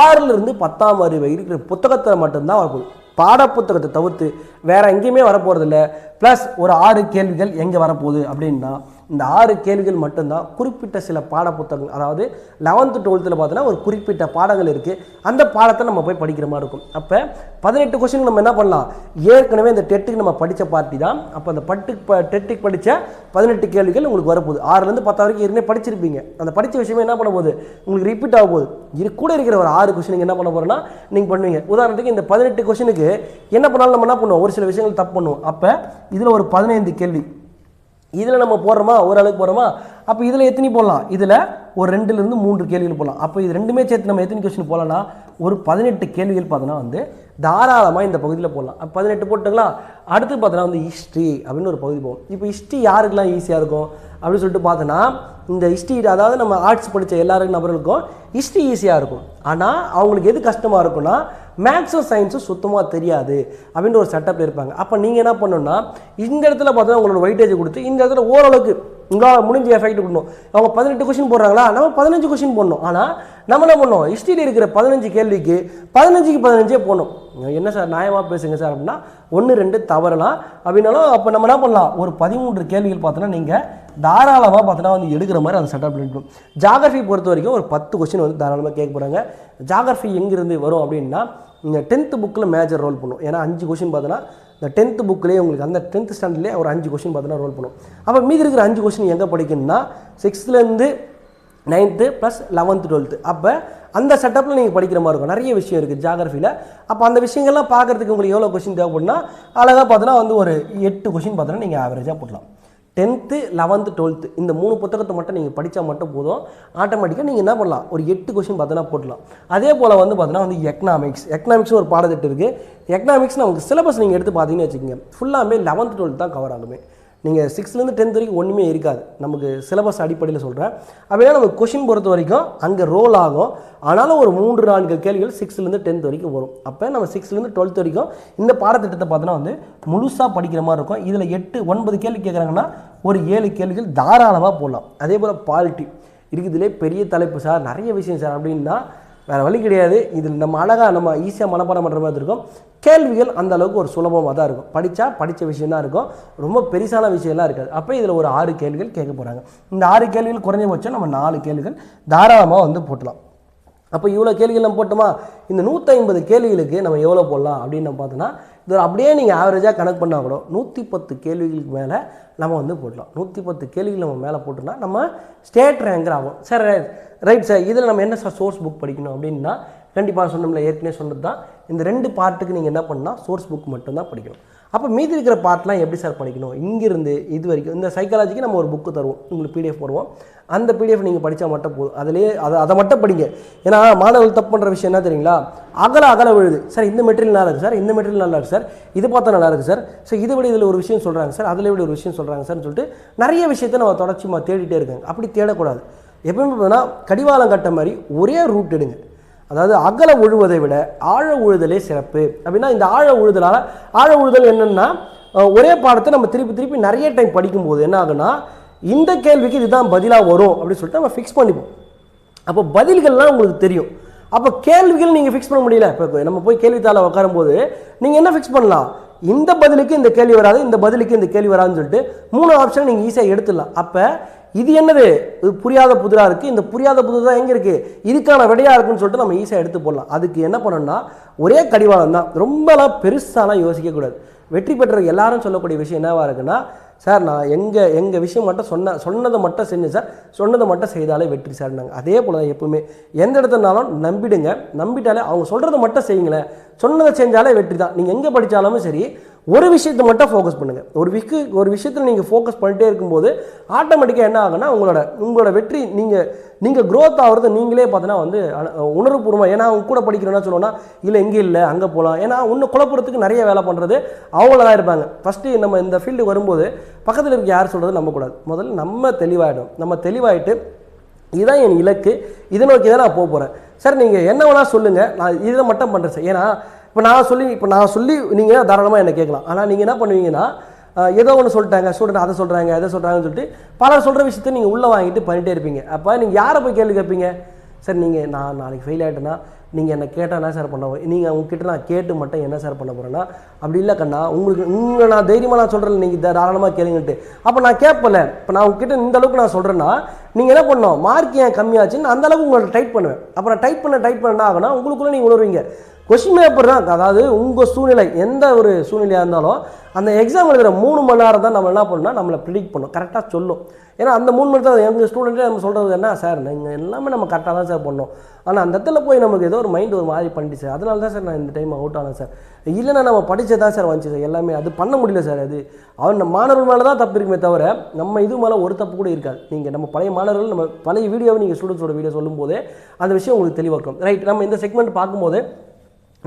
Speaker 1: ஆறிலிருந்து பத்தாம் அறிவு இருக்கிற புத்தகத்தில் மட்டும்தான் வரப்போகுது. பாடப்புத்தகத்தை தவிர்த்து வேற எங்கேயுமே வரப்போகிறதில்ல ப்ளஸ் ஒரு ஆறு கேள்விகள் எங்கே வரப்போகுது அப்படின்னா இந்த ஆறு கேள்விகள் மட்டும்தான் குறிப்பிட்ட சில பாடப்புத்தகங்கள். அதாவது லெவன்த்து டுவெல்த்தில் பார்த்தோன்னா ஒரு குறிப்பிட்ட பாடங்கள் இருக்குது அந்த பாடத்தை நம்ம போய் படிக்கிற மாதிரி இருக்கும். அப்போ பதினெட்டு கொஸ்டின் நம்ம என்ன பண்ணலாம்? ஏற்கனவே இந்த டெட்டுக்கு நம்ம படித்த பார்ட்டி தான். அப்போ அந்த பட்டு ப டெட்டுக்கு படித்த பதினெட்டு கேள்விகள் உங்களுக்கு வரப்போகுது. ஆறுலேருந்து பத்து வரைக்கும் ஏற்கனவே படிச்சிருப்பீங்க. அந்த படித்த விஷயமே என்ன பண்ண போகுது? உங்களுக்கு ரிப்பீட் ஆக போகுது. இது கூட இருக்கிற ஒரு ஆறு கொஸ்டின் என்ன பண்ண போகிறோன்னா நீங்கள் பண்ணுவீங்க. உதாரணத்துக்கு இந்த பதினெட்டு கொஸ்டினுக்கு என்ன பண்ணாலும் நம்ம என்ன பண்ணுவோம்? ஒரு சில விஷயங்கள் தப்பு பண்ணுவோம். அப்போ இதில் ஒரு பதினைந்து கேள்வி. இதில் நம்ம போடுறோமா? ஓரளவுக்கு போடுறோமா? அப்போ இதில் எத்தனை போடலாம்? இதில் ஒரு ரெண்டுலேருந்து மூன்று கேள்விகள் போடலாம். அப்போ இது ரெண்டுமே சேர்த்து நம்ம எத்தனை கொஸ்டின் போகலான்னா ஒரு பதினெட்டு கேள்விகள் பார்த்தோன்னா வந்து தாராளமாக இந்த பகுதியில் போடலாம். பதினெட்டு போட்டுங்களா? அடுத்து பார்த்தோன்னா வந்து ஹிஸ்ட்ரி அப்படின்னு ஒரு பகுதி போகும். இப்போ ஹிஸ்ட்ரி யாருக்கெல்லாம் ஈஸியாக இருக்கும்? அப்படின்னு சொல்லிட்டு பார்த்தோன்னா இந்த ஹிஸ்ட்ரி அதாவது நம்ம ஆர்ட்ஸ் படித்த எல்லாருக்கும் நபர்களுக்கும் ஹிஸ்ட்ரி ஈஸியாக இருக்கும். ஆனால் அவங்களுக்கு எது கஷ்டமாக இருக்கும்னா மேக்ஸும் சயின்ஸும் சுத்தமாக தெரியாது அப்படின்ற ஒரு செட்டப்பில் இருப்பாங்க. அப்போ நீங்கள் என்ன பண்ணணும்னா இந்த இடத்துல பார்த்தோன்னா உங்களோட வெயிட்டேஜ் கொடுத்து இந்த இடத்துல ஓரளவுக்கு உங்களால் முடிஞ்ச எஃபெக்ட் கொடுக்கணும். அவங்க பதினெட்டு கொஷின் போடுறாங்களா? நம்ம பதினஞ்சு கொஷின் போடணும். ஆனால் நம்ம என்ன பண்ணோம் ஹிஸ்ட்ரியில் இருக்கிற பதினஞ்சு கேள்விக்கு பதினஞ்சுக்கு பதினஞ்சே போடணும். என்ன சார் நியாயமாக பேசுங்க சார் அப்படின்னா ஒன்று ரெண்டு தவறலாம் அப்படின்னாலும் அப்போ நம்ம என்ன பண்ணலாம்? ஒரு பதிமூன்று கேள்விகள் பார்த்தோன்னா நீங்கள் தாராளமாக பார்த்தோன்னா வந்து எடுக்கிற மாதிரி அந்த செட்டப் பண்ணிக்கணும் ஜாகிரஃபி பொறுத்த வரைக்கும் ஒரு பத்து கொஸ்டின் வந்து தாராளமாக கேட்க போகிறாங்க ஜாகிரஃபி எங்கேருந்து வரும் அப்படின்னா நீங்கள் டென்த்து புக்கில் மேஜர் ரோல் பண்ணும். ஏன்னா அஞ்சு கொஸ்டின் பார்த்தோன்னா இந்த டென்த்து புக்லேயே உங்களுக்கு அந்த டென்த் ஸ்டாண்டர்ட்லேயே ஒரு அஞ்சு கொஷின் பார்த்தீங்கன்னா ரோல் பண்ணும். அப்போ மீதி இருக்கிற அஞ்சு கொஸ்டின் எங்கே படிக்கணும்னா சிக்ஸ்த்துலேருந்து நைன்த்து ப்ளஸ் லெவன்த்து டுவெல்த்து அப்போ அந்த செட்டப்பில் நீங்கள் படிக்கிற மாதிரி இருக்கும். நிறைய விஷயம் இருக்குது ஜாகிரஃபியில் அப்போ அந்த விஷயங்கள்லாம் பார்க்குறதுக்கு உங்களுக்கு எவ்வளோ கொஸ்டின் தேவைப்படுனா அழகாக பார்த்தோன்னா வந்து ஒரு எட்டு கொஸ்டின் பார்த்தோன்னா நீங்கள் ஆவரேஜாக போடலாம். டென்த்து லெவன்த்து டுவெல்த்து இந்த மூணு புத்தகத்தை மட்டும் நீங்கள் படித்தா மட்டும் போதும். ஆட்டோமேட்டிக்காக நீங்கள் என்ன பண்ணலாம்? ஒரு எட்டு கொஸ்டின் பார்த்தோன்னா போடலாம் அதே போல் வந்து பார்த்தீங்கன்னா வந்து எக்கனாமிக்ஸ் எக்னாமிக்ஸ்னு ஒரு பாடத்திட்டம் இருக்குது எக்கனாமிக்ஸ் நமக்கு சிலபஸ் நீங்கள் எடுத்து பார்த்தீங்கன்னு வச்சுக்கோங்க. ஃபுல்லாமே லெவன்த்து டுவெல்த் தான் கவர் ஆகுமே. நீங்கள் சிக்ஸ்த்லேருந்து டென்த் வரைக்கும் ஒன்றுமே இருக்காது. நமக்கு சிலபஸ் அடிப்படையில் சொல்கிறேன் அப்படின்னா நம்ம கொஷின் பொறுத்த வரைக்கும் அங்கே ரோல் ஆகும். ஆனாலும் ஒரு மூன்று நான்கு கேள்விகள் சிக்ஸ்த்லேருந்து டென்த் வரைக்கும் வரும். அப்போ நம்ம சிக்ஸ்த்லேருந்து டுவெல்த் வரைக்கும் இந்த பாடத்திட்டத்தை பார்த்தோன்னா வந்து முழுசாக படிக்கிற மாதிரி இருக்கும். இதில் எட்டு ஒன்பது கேள்வி கேட்குறாங்கன்னா ஒரு ஏழு கேள்விகள் தாராளமாக போடலாம். அதே போல் பாலிட்டி. இருக்குதுலே பெரிய தலைப்பு சார். நிறைய விஷயம் சார். அப்படின்னா வேறு வழி கிடையாது. இதில் நம்ம அழகாக நம்ம ஈஸியாக மனப்பாடம் பண்ணுற மாதிரி இருக்கும். கேள்விகள் அந்த அளவுக்கு ஒரு சுலபமாக தான் இருக்கும். படித்தா படித்த விஷயம் தான் இருக்கும். ரொம்ப பெருசான விஷயம்லாம் இருக்காது. அப்போ இதில் ஒரு ஆறு கேள்விகள் கேட்க போகிறாங்க இந்த ஆறு கேள்விகள் குறைஞ்சபட்சம் நம்ம நாலு கேள்விகள் தாராளமாக வந்து போட்டலாம். அப்போ இவ்வளோ கேள்விகள் நம்ம போட்டோமா? இந்த நூற்றி ஐம்பது கேள்விகளுக்கு நம்ம எவ்வளோ போடலாம் அப்படின்னு நம்ம பார்த்தோன்னா இது அப்படியே நீங்கள் ஆவரேஜாக கணக்கு பண்ணால் கூட நூற்றி பத்து கேள்விகளுக்கு மேலே நம்ம வந்து போடலாம் நூற்றி பத்து கேள்விகள் நம்ம மேலே போட்டோம்னா நம்ம ஸ்டேட் ரேங்கர் ஆகும் சார் ரைட் சார் இதில் நம்ம என்ன சார் சோர்ஸ் புக் படிக்கணும் அப்படின்னா கண்டிப்பாக சொன்னோம்ல ஏற்கனவே சொன்னது தான் இந்த ரெண்டு பார்ட்டுக்கு நீங்கள் என்ன பண்ணால் சோர்ஸ் புக் மட்டும்தான் படிக்கணும். அப்போ மீதி இருக்கிற பார்ட்லாம் எப்படி சார் படிக்கணும்? இங்கிருந்து இது வரைக்கும் இந்த சைக்காலஜிக்கு நம்ம ஒரு புக்கு தருவோம். உங்களுக்கு பிடிஎஃப் போடுவோம். அந்த பிடிஎஃப் நீங்கள் படித்தா மட்டும் போதும். அதிலே அதை அதை மட்டும் படிங்க. ஏன்னா மாணவர்கள் தப்பு பண்ணுற விஷயம் என்ன தெரியுங்களா? அகல அகல விழுது. சார் இந்த மெட்டீரியல் நல்லா இருக்குது சார். இந்த மெட்டீரியல் நல்லா இருக்குது சார். இது பார்த்தா நல்லா இருக்குது சார். ஸோ இதை விட இதில் ஒரு விஷயம் சொல்கிறாங்க சார். அதில் விட ஒரு விஷயம் சொல்கிறாங்க சார்னு சொல்லிட்டு நிறைய விஷயத்தை நம்ம தொடர்ச்சிமா தேடிட்டே இருக்காங்க. அப்படி தேடக்கூடாது. எப்பவுமே பார்த்தோன்னா கடிவாளம் கட்ட மாதிரி ஒரே ரூட் எடுங்க. அதாவது அகல உழுவதை விட ஆழ உழுதலே சிறப்பு. அப்படின்னா இந்த ஆழ உழுதலால் ஆழ உழுதல் என்னென்னா ஒரே பாடத்தை நம்ம திருப்பி திருப்பி நிறைய டைம் படிக்கும்போது என்ன ஆகுனா இந்த கேள்விக்கு இதுதான் பதிலாக வரும் அப்படின்னு சொல்லிட்டு நம்ம ஃபிக்ஸ் பண்ணிப்போம். அப்போ பதில்கள்லாம் உங்களுக்கு தெரியும். அப்போ கேள்விகள் நீங்கள் ஃபிக்ஸ் பண்ண முடியல. இப்போ நம்ம போய் கேள்வித்தாள உட்காரும்போது நீங்கள் என்ன ஃபிக்ஸ் பண்ணலாம்? இந்த பதிலுக்கு இந்த கேள்வி வராது இந்த பதிலுக்கு இந்த கேள்வி வராதுன்னு சொல்லிட்டு மூணு ஆப்ஷன் நீங்கள் ஈஸியாக எடுத்துடலாம். அப்போ இது என்னது? இது புரியாத புதிராக இருக்குது இந்த புரியாத புதிர் தான் எங்கே இருக்குது இதுக்கான விடையாக இருக்குன்னு சொல்லிட்டு நம்ம ஈஸியாக எடுத்து போடலாம். அதுக்கு என்ன பண்ணணும்னா ஒரே கடிவாளம் தான் ரொம்பலாம் பெருசாலாம் யோசிக்கக்கூடாது. வெற்றி பெற்ற எல்லாரும் சொல்லக்கூடிய விஷயம் என்னவாக இருக்குன்னா சார் நான் எங்கள் எங்கள் விஷயம் மட்டும் சொன்ன சொன்னதை மட்டும் செஞ்சு சார் சொன்னதை மட்டும் செய்தாலே வெற்றி சார் நாங்கள் அதே போல் தான் எப்பவுமே. எந்த இடத்துனாலும் நம்பிடுங்க. நம்பிட்டாலே அவங்க சொல்கிறத மட்டும் செய்யுங்களேன். சொன்னதை செஞ்சாலே வெற்றி தான். நீங்கள் எங்கே படித்தாலுமே சரி ஒரு விஷயத்தை மட்டும் ஃபோக்கஸ் பண்ணுங்கள் ஒரு விக்கு ஒரு விஷயத்தில் நீங்கள் ஃபோக்கஸ் பண்ணிட்டே இருக்கும்போது ஆட்டோமேட்டிக்காக என்ன ஆகுனா உங்களோட உங்களோட வெற்றி நீங்கள் நீங்கள் க்ரோத் ஆகிறது நீங்களே பார்த்தீங்கன்னா வந்து உணர்வுபூர்வம் உணர்வுபூர்வமாக ஏன்னா அவங்க கூட படிக்கிறோன்னா சொல்லுவோம்னா இல்லை இங்கே இல்லை அங்கே போகலாம் ஏன்னா இன்னும் குழப்பறதுக்கு நிறைய வேலை பண்ணுறது அவங்கள தான் இருப்பாங்க. ஃபஸ்ட்டு நம்ம இந்த ஃபீல்டு வரும்போது பக்கத்தில் இருக்க யார் சொல்கிறது நம்பக்கூடாது. முதல்ல நம்ம தெளிவாகிடும் நம்ம தெளிவாயிட்டு இதுதான் என் இலக்கு இதை நோக்கி தான் நான் போக போகிறேன் சார் நீங்கள் என்ன வேணால் சொல்லுங்கள் நான் இதை மட்டும் பண்ணுறேன் சார். ஏன்னா இப்போ நான் சொல்லி இப்போ நான் சொல்லி நீங்கள் தாராளமாக என்னை கேட்கலாம். ஆனால் நீங்கள் என்ன பண்ணுவீங்கன்னா ஏதோ ஒன்று சொல்லிட்டாங்க ஸ்டூடெண்ட் அதை சொல்கிறாங்க அதை சொல்கிறாங்கன்னு சொல்லிட்டு பலர் சொல்கிற விஷயத்த நீங்கள் உள்ளே வாங்கிட்டு பண்ணிகிட்டே இருப்பீங்க. அப்போ நீங்கள் யாரை போய் கேள்வி கேட்பீங்க? சார் நீங்கள் நான் நாளைக்கு ஃபெயில் ஆகிட்டேன்னா நீங்கள் என்னை கேட்டால் என்ன சார் பண்ண நீங்கள் உங்ககிட்ட நான் கேட்டு மட்டும் என்ன சார் பண்ண போகிறேன்னா அப்படி இல்லை கண்ணா உங்களுக்கு உங்களை நான் தைரியமாக நான் சொல்கிறேன் நீங்கள் தாராளமாக கேளுங்கன்ட்டு. அப்போ நான் கேட்பல இப்போ நான் உங்ககிட்ட இந்த அளவுக்கு நான் சொல்கிறேன்னா நீங்கள் என்ன பண்ணணும்? மார்க் ஏன் கம்மியாச்சுன்னு அந்த அளவுக்கு டைட் பண்ணுவேன். அப்புறம் டைட் பண்ண டைட் பண்ண ஆகுனா உங்களுக்குள்ளே நீங்கள் உணர்வீங்க. கொஷின் பேப்பர் தான். அதாவது உங்கள் சூழ்நிலை எந்த ஒரு சூழ்நிலையாக இருந்தாலும் அந்த எக்ஸாம் எழுதுகிற மூணு மணி நேரம் தான் நம்ம என்ன பண்ணோம்னா நம்மளை ப்ரிடிக்ட் பண்ணும் கரெக்டாக சொல்லும். ஏன்னா அந்த மூணு மணி நேரம் எங்கள் ஸ்டூடெண்ட்டே நம்ம சொல்கிறது என்ன? சார் நீங்கள் எல்லாமே நம்ம கரெக்டாக தான் சார் பண்ணோம். ஆனால் அந்த இடத்துல போய் நமக்கு ஏதோ ஒரு மைண்ட் ஒரு மாதிரி பண்ணிட்டு சார் அதனால தான் சார் நான் இந்த டைம் அவுட் ஆனேன் சார். இல்லைன்னா நம்ம படித்தே தான் சார் வந்துச்சு சார். எல்லாமே அது பண்ண முடியல சார் அது. அவன் மாணவர்கள் மேலே தான் தப்பு இருக்குமே தவிர நம்ம இது மேலே ஒரு தப்பு கூட இருக்காது. நீங்கள் நம்ம பழைய மாணவர்கள் நம்ம பழைய வீடியோவை நீங்கள் ஸ்டூடெண்ட்ஸோட வீடியோ சொல்லும்போது அந்த விஷயம் உங்களுக்கு தெளிவாக இருக்கும். ரைட் நம்ம இந்த செக்மெண்ட் பார்க்கும்போது